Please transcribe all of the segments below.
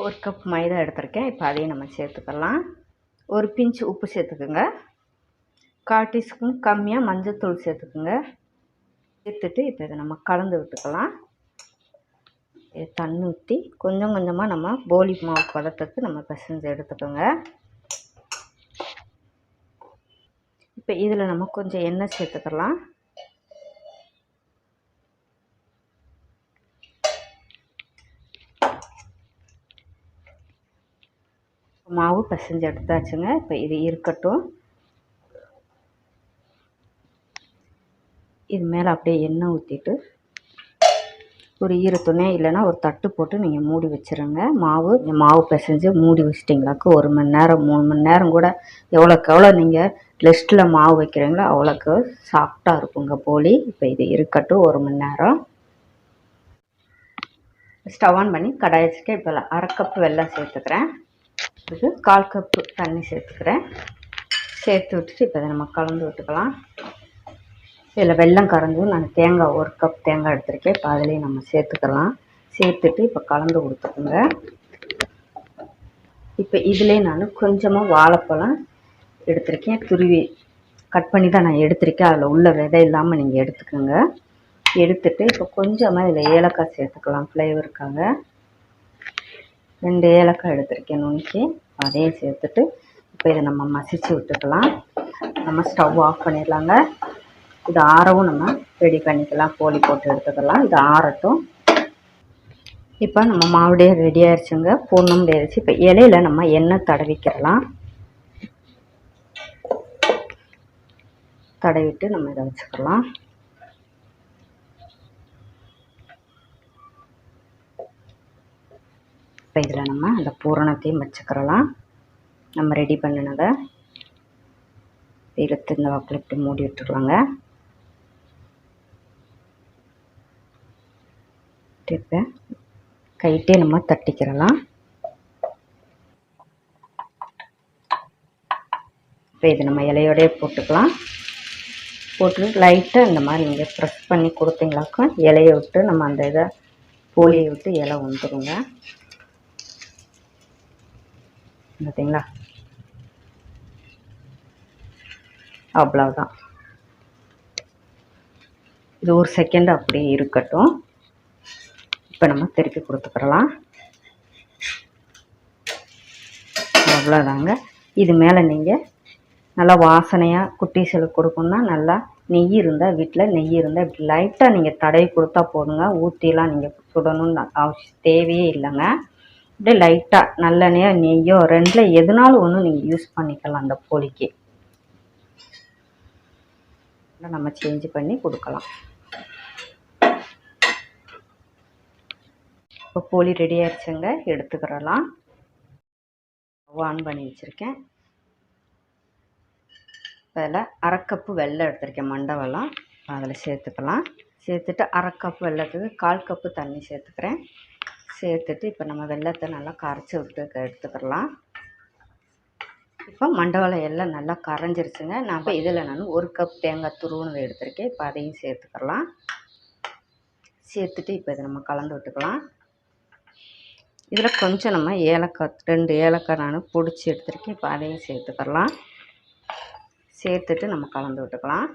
ஒரு கப் மைதா எடுத்திருக்கேன். இப்போ அதையும் நம்ம சேர்த்துக்கலாம். ஒரு பிஞ்சு உப்பு சேர்த்துக்குங்க. கால் டீஸ்பூன் கம்மியாக மஞ்சள்தூள் சேர்த்துக்குங்க. சேர்த்துட்டு இப்போ இதை நம்ம கலந்து விட்டுக்கலாம். இது தண்ணி ஊற்றி கொஞ்சம் கொஞ்சமாக நம்ம போலி மாவு பதத்துக்கு நம்ம பிசைஞ்சு எடுத்துக்கோங்க. இப்போ இதில் நம்ம கொஞ்சம் எண்ணெய் சேர்த்துக்கலாம். மாவு பிசைஞ்சு எடுத்தாச்சுங்க. இப்போ இது இருக்கட்டும். இது மேலே அப்படியே எண்ணெய் ஊற்றிட்டு ஒரு ஈர துணி இல்லைன்னா ஒரு தட்டு போட்டு நீங்கள் மூடி வச்சுருங்க. மாவு மாவு பிசைஞ்சு மூடி வச்சிட்டிங்களாக்கு ஒரு மணி நேரம் மூணு மணி நேரம் கூட எவ்வளோக்கு எவ்வளோ நீங்கள் ரெஸ்ட்டில் மாவு வைக்கிறீங்களோ அவ்வளோக்கு சாஃப்டாக இருக்குங்க போலி. இப்போ இது இருக்கட்டும் ஒரு மணி நேரம். ஸ்டவ் ஆன் பண்ணி கடாய் வச்சுட்டு இப்போ அரை கப் வெள்ளம் சேர்த்துக்கிறேன். இது கால் கப்பு தண்ணி சேர்த்துக்கிறேன். சேர்த்து விட்டுட்டு இப்போ இதை நம்ம கலந்து விட்டுக்கலாம். இதில் வெல்லம் கறந்து நான் தேங்காய் ஒரு கப் தேங்காய் எடுத்திருக்கேன். இப்போ அதுலேயும் நம்ம சேர்த்துக்கலாம். சேர்த்துட்டு இப்போ கலந்து கொடுத்துக்குங்க. இப்போ இதிலே நான் கொஞ்சமாக வாழைப்பழம் எடுத்திருக்கேன். துருவி கட் பண்ணி தான் நான் எடுத்திருக்கேன். அதில் உள்ள விதை இல்லாமல் நீங்கள் எடுத்துக்கோங்க. எடுத்துட்டு இப்போ கொஞ்சமாக இதில் ஏலக்காய் சேர்த்துக்கலாம். ஃப்ளேவருக்காக ரெண்டு ஏலக்காய் எடுத்திருக்கேன் நுணுக்கி. அதையும் சேர்த்துட்டு இப்போ இதை நம்ம மசிச்சு விட்டுக்கலாம். நம்ம ஸ்டவ் ஆஃப் பண்ணிடலாங்க. இது ஆறவும் நம்ம ரெடி பண்ணிக்கலாம். கோழி போட்டு எடுத்துக்கலாம். இது ஆறட்டும். இப்போ நம்ம மாவுடைய ரெடி ஆயிடுச்சுங்க பூர்ணம் ஆயிடுச்சு இப்போ இலையில நம்ம எண்ணெய் தடவிக்கிறலாம். தடவிட்டு நம்ம இதை வச்சுக்கலாம். இப்போ இதில் நம்ம அந்த பூரணத்தையும் வச்சுக்கிறலாம். நம்ம ரெடி பண்ணினதை இழுத்து இந்த வாக்கில் இப்படி மூடி விட்டுருவாங்க. இப்போ கைட்டே நம்ம தட்டிக்கிறலாம். இப்போ இது நம்ம இலையோடய போட்டுக்கலாம். போட்டு லைட்டாக இந்த மாதிரி நீங்கள் ப்ரெஸ் பண்ணி கொடுத்தீங்களாக்கும் இலையை விட்டு நம்ம அந்த இதை போலியை விட்டு இலை வந்துடுங்க பார்த்தீங்களா அவ்வளோதான் இது ஒரு செகண்ட் அப்படியே இருக்கட்டும். இப்போ நம்ம திருப்பி கொடுத்துக்கிறலாம் அவ்வளோதாங்க இது மேலே நீங்கள் நல்லா வாசனையாக குட்டீஸுக்கு கொடுக்கணுன்னா நல்லா நெய் இருந்தால் வீட்டில் நெய் இருந்தால் இப்படி லைட்டாக நீங்கள் தடவி கொடுத்தா போதுங்க. ஊற்றிலாம் நீங்கள் சுடணும்னு அவசியம் தேவையே இல்லைங்க. அப்படியே லைட்டாக நல்லெண்ணெயோ நெய்யோ ரெண்டில் எதுனாலும் ஒன்று நீங்கள் யூஸ் பண்ணிக்கலாம் அந்த போலிக்கு நம்ம சேஞ்ச் பண்ணி கொடுக்கலாம். இப்போ போலி ரெடி ஆயிடுச்சுங்க எடுத்துக்கிறலாம். ஆன் பண்ணி வச்சுருக்கேன். அதில் அரை கப்பு வெல்லம் எடுத்திருக்கேன் மண்டை அதில் சேர்த்துக்கலாம். சேர்த்துட்டு அரை கப்பு வெல்லத்துக்கு கால் கப்பு தண்ணி சேர்த்துக்கிறேன். சேர்த்துட்டு இப்போ நம்ம வெள்ளத்தை நல்லா கரைச்சி விட்டு எடுத்துக்கிறலாம். இப்போ மண்டவளை எல்லாம் நல்லா கரைஞ்சிருச்சுங்க. நான் இப்போ இதில் நான் ஒரு கப் தேங்காய் துருவுனது எடுத்திருக்கேன். இப்போ அதையும் சேர்த்துக்கலாம் சேர்த்துட்டு இப்போ இதை நம்ம கலந்து விட்டுக்கலாம். இதில் கொஞ்சம் நம்ம ஏலக்காய் ரெண்டு ஏலக்காய் நான் பிடிச்சி எடுத்துருக்கேன். இப்போ அதையும் சேர்த்துக்கலாம் சேர்த்துட்டு நம்ம கலந்து விட்டுக்கலாம்.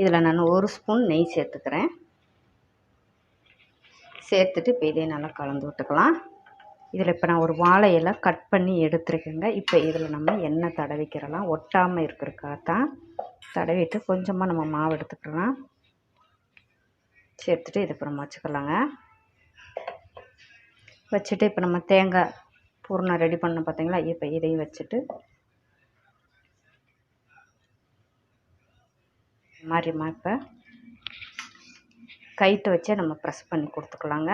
இதில் நான் ஒரு ஸ்பூன் நெய் சேர்த்துக்கிறேன். சேர்த்துட்டு இப்போ இதையும் நல்லா கலந்து விட்டுக்கலாம். இதில் இப்போ நான் ஒரு வாழை கட் பண்ணி எடுத்துருக்கேங்க. இப்போ இதில் நம்ம எண்ணெய் தடவிக்கிறலாம். ஒட்டாமல் இருக்கிறக்காக தான் தடவிட்டு கொஞ்சமாக நம்ம மாவு எடுத்துக்கலாம். சேர்த்துட்டு இது அப்புறம் வச்சுக்கலாங்க. வச்சுட்டு இப்போ நம்ம தேங்காய் பூர்ணம் ரெடி பண்ண பார்த்தீங்களா இப்போ இதையும் வச்சுட்டு மாதிரிம்மா இப்போ கைட்டு வச்சே நம்ம ப்ரெஸ் பண்ணி கொடுத்துக்கலாங்க.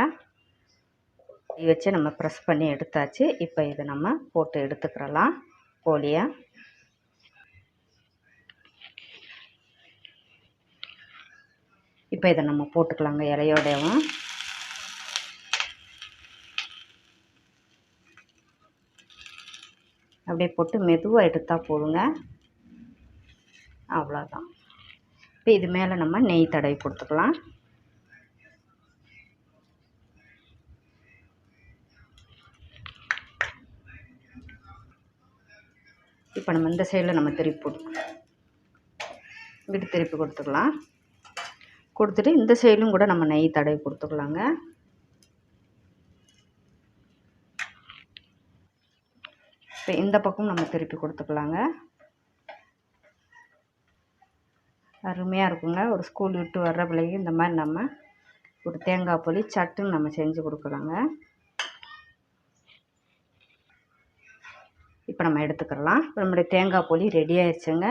கை வச்சு நம்ம ப்ரெஸ் பண்ணி எடுத்தாச்சு. இப்போ இதை நம்ம போட்டு எடுத்துக்கிறலாம். கோழியை இப்போ இதை நம்ம போட்டுக்கலாங்க இலையோடவும் அப்படியே போட்டு மெதுவாக எடுத்தால் போதுங்க. அவ்வளோதான் இப்போ இது மேலே நம்ம நெய் தடவி கொடுத்துக்கலாம். இப்போ நம்ம இந்த சைடில் நம்ம திருப்பி போட்டு இங்கிட்டு திருப்பி கொடுத்துக்கலாம் கொடுத்துட்டு இந்த சைடும் கூட நம்ம நெய் தடவி கொடுத்துக்கலாங்க. இப்போ இந்த பக்கம் நம்ம திருப்பி கொடுத்துக்கலாங்க. அருமையாக இருக்குங்க. ஒரு ஸ்கூல் விட்டு வர்ற பிள்ளைக்கு இந்த மாதிரி நம்ம ஒரு தேங்காய் பொலி சட்டுன்னு நம்ம செஞ்சு கொடுக்கலாங்க. இப்போ நம்ம எடுத்துக்கலாம் இப்போ நம்மளுடைய தேங்காய் பொலி ரெடி ஆயிடுச்சுங்க.